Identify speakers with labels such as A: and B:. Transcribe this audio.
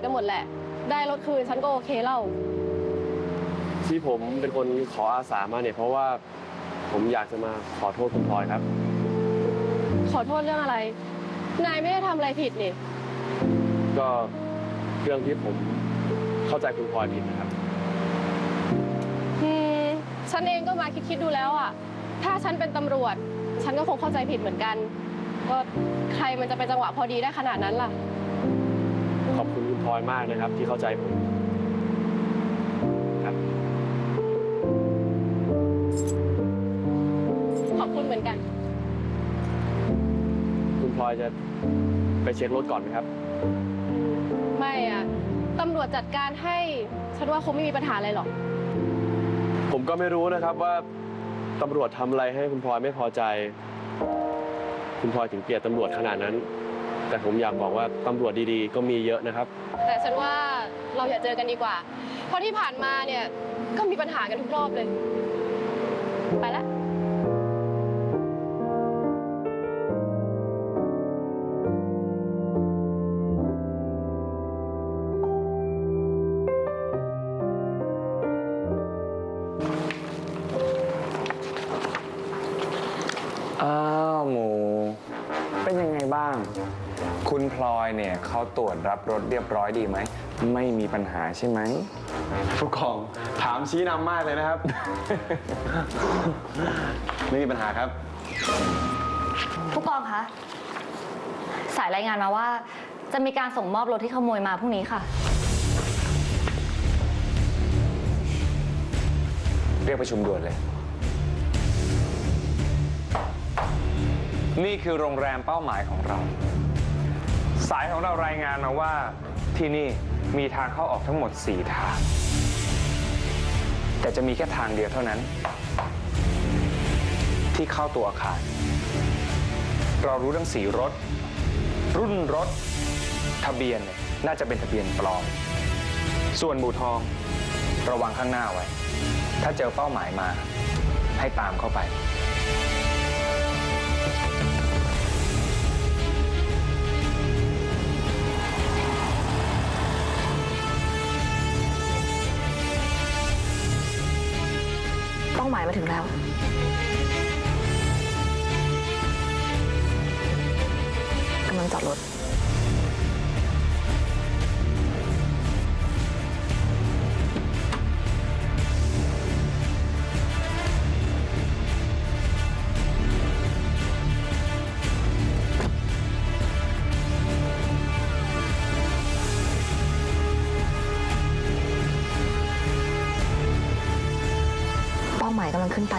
A: อนกันหมดแหละ ได้รถคืนฉันก็โอเคแล้ว
B: ที่ผมเป็นคนขออาสามาเนี่ย เพราะว่าผมอยากจะมาขอโทษคุณพลอยครับ
A: ขอโทษเรื่องอะไร นายไม่ได้ทำอะไรผิดนี่
B: ก็เรื่องที่ผมเข้าใจคุณพลอยผิดนะครับ
A: อืม ฉันเองก็มาคิดๆดูแล้วอะ ถ้าฉันเป็นตำรวจ ฉันก็คงเข้าใจผิดเหมือนกัน ก็ใครมันจะเป็นจังหวะพอดีได้ขนาดนั้นล่ะ
B: ขอบคุณคุณ พลอยมากนะครับ ที่เข้าใจผมครับ
A: ขอบคุณเหมือนกัน
B: คุณพลอยจะไปเช็ครถก่อนไหมครับ
A: ไม่อะตำรวจจัดการให้ ฉันว่าคงไม่มีปัญหาอะไรหรอก
B: ผมก็ไม่รู้นะครับว่าตำรวจทำอะไรให้คุณพลอยไม่พอใจ คุณพลอยถึงเกลียดตำรวจขนาดนั้น แต่ผมอยากบอกว่าตำรวจดีๆ ก็มีเยอะนะครับ
A: แต่ฉันว่าเราอย่าเจอกันดีกว่า เพราะที่ผ่านมาเนี่ยก็มีปัญหากันทุกรอบเลย
C: คุณพลอยเนี่ยเขาตรวจรับรถเรียบร้อยดีไหม ไม่มีปัญหาใช่ไหม
B: ผู้กองถามชี้นำมากเลยนะครับ ไม่มีปัญหาครับ
D: ผู้กองคะ สายรายงานมาว่า จะมีการส่งมอบรถที่ขโมยมาพรุ่งนี้ค่ะ
C: เรียกประชุมด่วนเลย นี่คือโรงแรมเป้าหมายของเรา สายของเรารายงานมาว่าที่นี่มีทางเข้าออกทั้งหมด 4 ทาง แต่จะมีแค่ทางเดียวเท่านั้น ที่เข้าตัวอาคาร เรารู้ทั้งสีรถ รุ่นรถ ทะเบียนเนี่ยน่าจะเป็นทะเบียนปลอม ส่วนหมู่ทอง ระวังข้างหน้าไว้ ถ้าเจอเป้าหมายมา ให้ตามเข้าไป
D: เป้าหมายมาถึงแล้ว กำลังจอดรถ หมายกำลังขึ้นไป